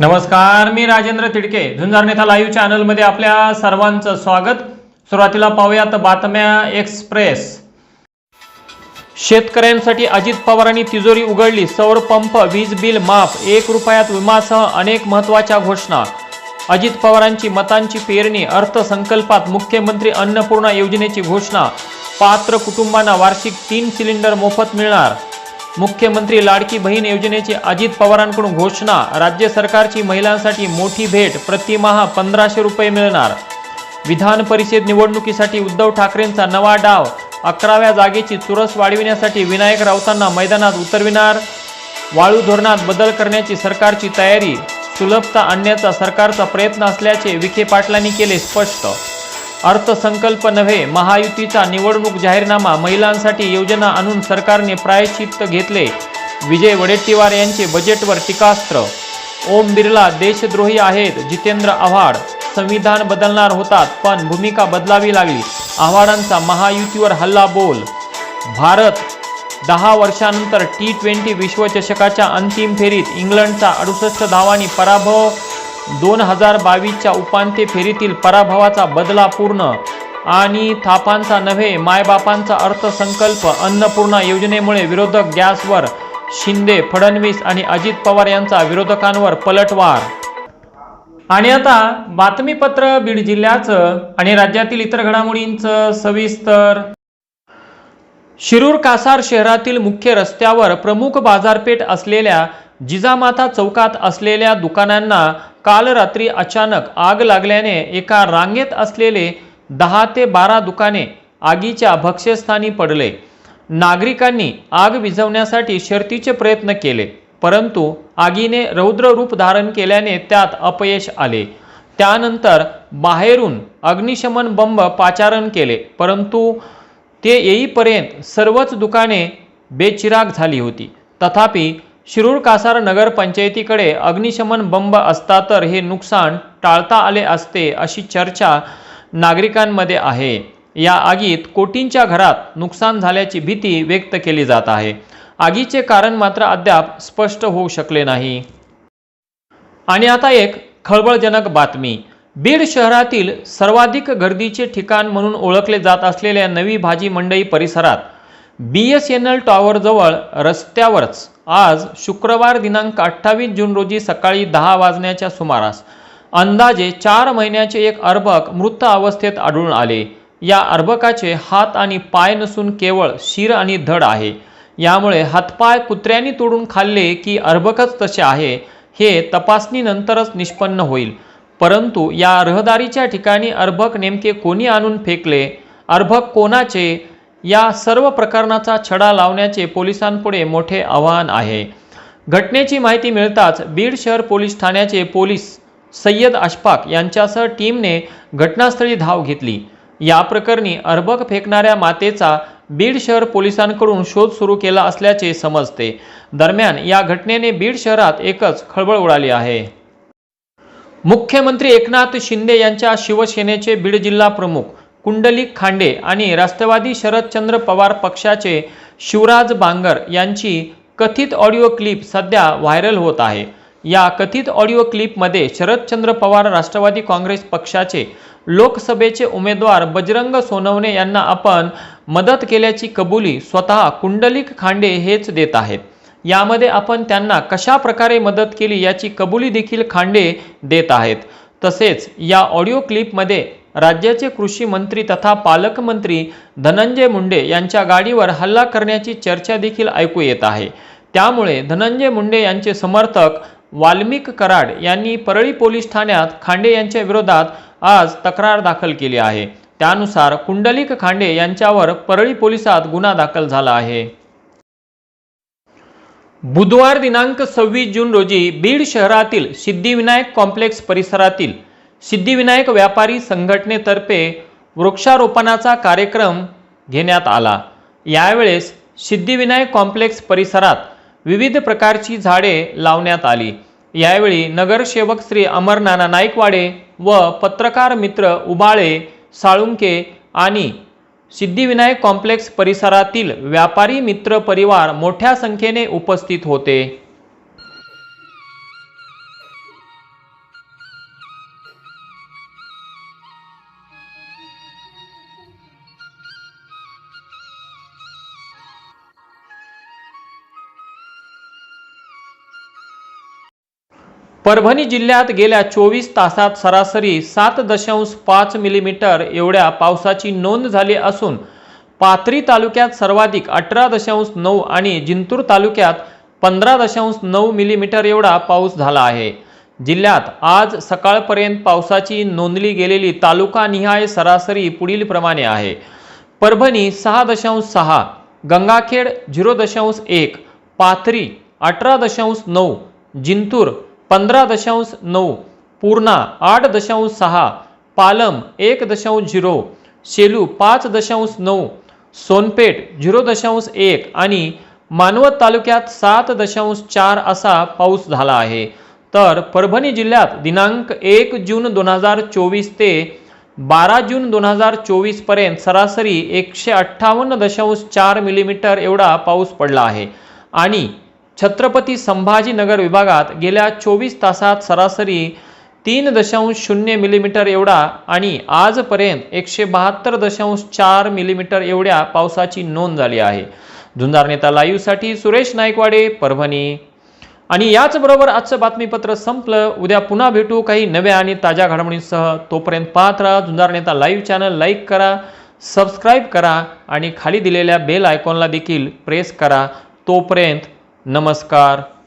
नमस्कार मी राजेंद्र तिडके. झुंजार नेता लाईव्ह चॅनलमध्ये आपल्या सर्वांचं स्वागत. सुरुवातीला पाहूयात बातम्या एक्सप्रेस शेतकऱ्यांसाठी अजित पवारांनी तिजोरी उघडली. सौर पंप वीज बिल माफ एक रुपयात विमासह अनेक महत्त्वाच्या घोषणा. अजित पवारांची मतांची पेरणी अर्थसंकल्पात मुख्यमंत्री अन्नपूर्णा योजनेची घोषणा. पात्र कुटुंबांना वार्षिक तीन सिलेंडर मोफत मिळणार. मुख्यमंत्री लाडकी बहीण योजनेची अजित पवारांकडून घोषणा. राज्य सरकारची महिलांसाठी मोठी भेट. प्रतिमहा पंधराशे रुपये मिळणार. विधान परिषद निवडणुकीसाठी उद्धव ठाकरेंचा नवा डाव. अकराव्या जागेची चुरस वाढविण्यासाठी विनायक राऊतांना मैदानात उतरविणार. वाळू धोरणात बदल करण्याची सरकारची तयारी. सुलभता आणण्याचा सरकारचा प्रयत्न असल्याचे विखे पाटलांनी केले स्पष्ट. अर्थसंकल्प नव्हे महायुतीचा निवडणूक जाहीरनामा महिलांसाठी योजना आणून सरकारने प्रायश्चित्त घेतले. विजय वडेट्टीवार यांचे बजेटवर टीकास्त्र. ओम बिर्ला देशद्रोही आहेत जितेंद्र आव्हाड. संविधान बदलणार होतात पण भूमिका बदलावी लागली. आव्हाडांचा महायुतीवर हल्ला बोल. भारत दहा वर्षानंतर टी ट्वेंटी विश्वचषकाच्या अंतिम फेरीत इंग्लंडचा अडुसष्ट धावांनी पराभव दोन हजार बावीसच्या उपांत्य फेरीतील पराभवाचा बदला पूर्ण आणि थापांचा नव्हे मायबापांचा अर्थसंकल्प अन्नपूर्णा योजनेमुळे विरोधक गॅसवर शिंदे फडणवीस आणि अजित पवार यांचा विरोधकांवर पलटवार. आणि आता बातमीपत्र बीड जिल्ह्याचं आणि राज्यातील इतर घडामोडींचं सविस्तर. शिरूर कासार शहरातील मुख्य रस्त्यावर प्रमुख बाजारपेठ असलेल्या जिजामाता चौकात असलेल्या दुकानांना काल रात्री अचानक आग लागल्याने एका रांगेत असलेले दहा ते बारा दुकाने आगीच्या भक्ष्यस्थानी पडले. नागरिकांनी आग विझवण्यासाठी शर्तीचे प्रयत्न केले परंतु आगीने रौद्र रूप धारण केल्याने त्यात अपयश आले. त्यानंतर बाहेरून अग्निशमन बंब पाचारण केले परंतु ते येईपर्यंत सर्वच दुकाने बेचिराग झाली होती. तथापि शिरूर कासार नगरपंचायतीकडे अग्निशमन बंब असता तर हे नुकसान टाळता आले असते अशी चर्चा नागरिकांमध्ये आहे. या आगीत कोटींच्या घरात नुकसान झाल्याची भीती व्यक्त केली जात आहे. आगीचे कारण मात्र अद्याप स्पष्ट होऊ शकले नाही. आणि आता एक खळबळजनक बातमी. बीड शहरातील सर्वाधिक गर्दीचे ठिकाण म्हणून ओळखले जात असलेल्या नवी भाजी मंडई परिसरात बी एस एन एल टॉवरजवळ रस्त्यावरच आज शुक्रवार दिनांक अठ्ठावीस जून रोजी सकाळी दहा वाजण्याच्या सुमारास अंदाजे चार महिन्याचे एक अर्भक मृत अवस्थेत आढळून आले. या अर्भकाचे हात आणि पाय नसून केवळ शिर आणि धड आहे. यामुळे हातपाय कुत्र्यांनी तोडून खाल्ले की अर्भकच तसे आहे हे तपासणीनंतरच निष्पन्न होईल. परंतु या रहदारीच्या ठिकाणी अर्भक नेमके कोणी आणून फेकले? अर्भक कोणाचे? या सर्व प्रकरणाचा छडा लावण्याचे पोलिसांपुढे मोठे आव्हान आहे. घटनेची माहिती मिळताच बीड शहर पोलीस ठाण्याचे पोलीस सय्यद अशफाक यांच्यासह टीमने घटनास्थळी धाव घेतली. या प्रकरणी अर्भक फेकणाऱ्या मातेचा बीड शहर पोलिसांकडून शोध सुरू केला असल्याचे समजते. दरम्यान या घटनेने बीड शहरात एकच खळबळ उडाली आहे. मुख्यमंत्री एकनाथ शिंदे यांच्या शिवसेनेचे बीड जिल्हा प्रमुख कुंडलिक खांडे आणि राष्ट्रवादी शरदचंद्र पवार पक्षाचे शिवराज बांगर यांची कथित ऑडिओ क्लिप सध्या व्हायरल होत आहे. या कथित ऑडिओ क्लिपमध्ये शरदचंद्र पवार राष्ट्रवादी काँग्रेस पक्षाचे लोकसभेचे उमेदवार बजरंग सोनवणे यांना आपण मदत केल्याची कबुली स्वतः कुंडलिक खांडे हेच देत आहेत. यामध्ये आपण त्यांना कशा प्रकारे मदत केली याची कबुली देखील खांडे देत आहेत. तसेच या ऑडिओ क्लिपमध्ये राज्याचे कृषी मंत्री तथा पालकमंत्री धनंजय मुंडे यांच्या गाडीवर हल्ला करण्याची चर्चा देखील ऐकू येत आहे. त्यामुळे धनंजय मुंडे यांचे समर्थक वाल्मिक कराड यांनी परळी पोलीस ठाण्यात खांडे यांच्या विरोधात आज तक्रार दाखल केली आहे. त्यानुसार कुंडलिक खांडे यांच्यावर परळी पोलिसात गुन्हा दाखल झाला आहे. बुधवार दिनांक सव्वीस जून रोजी बीड शहरातील सिद्धिविनायक कॉम्प्लेक्स परिसरातील सिद्धिविनायक व्यापारी संघटनेतर्फे वृक्षारोपणाचा कार्यक्रम घेण्यात आला. यावेळेस सिद्धिविनायक कॉम्प्लेक्स परिसरात विविध प्रकारची झाडे लावण्यात आली. यावेळी नगरसेवक श्री अमरनाना नाईकवाडे व पत्रकार मित्र उबाळे साळुंके आणि सिद्धिविनायक कॉम्प्लेक्स परिसरातील व्यापारी मित्र परिवार मोठ्या संख्येने उपस्थित होते. परभणी जिल्ह्यात गेल्या चोवीस तासात सरासरी सात दशांश पाच मिलीमीटर एवढ्या पावसाची नोंद झाली असून पाथरी तालुक्यात सर्वाधिक अठरा दशांश नऊ आणि जिंतूर तालुक्यात पंधरा दशांश नऊ मिलीमीटर एवढा पाऊस झाला आहे. जिल्ह्यात आज सकाळपर्यंत पावसाची नोंदली गेलेली तालुकानिहाय सरासरी पुढील प्रमाणे आहे. परभणी सहा दशांश सहा गंगाखेड झिरो दशांश एक पाथरी अठरा दशांश नऊ जिंतूर पंधरा दशांश नऊ पूर्णा आठ दशांश सहा पालम एक दशांश झिरो शेलू पाच दशांश नऊ सोनपेठ झिरो दशांश एक आणि मानवत तालुक्यात सात दशांश चार असा पाऊस झाला आहे. तर परभणी जिल्ह्यात दिनांक एक जून दोन हजार चोवीस ते बारा जून दोन हजार चोवीसपर्यंत सरासरी एकशे अठ्ठावन्न दशांश चार मिलीमीटर एवढा पाऊस पडला आहे. आणि छत्रपती संभाजीनगर विभागात गेल्या चोवीस तासात सरासरी तीन दशांश शून्य मिलीमीटर एवढा आणि आजपर्यंत एकशे बहात्तर दशांश चार मिलीमीटर एवढ्या पावसाची नोंद झाली आहे. झुंजार नेता लाईव्हसाठी सुरेश नाईकवाडे परभणी. आणि याचबरोबर आजचं बातमीपत्र संपलं. उद्या पुन्हा भेटू काही नव्या आणि ताज्या घडामोडींसह. तोपर्यंत पाहत राहा Zunjar Neta live channel like करा सबस्क्राईब करा आणि खाली दिलेल्या बेल आयकॉनला देखील प्रेस करा. तोपर्यंत नमस्कार.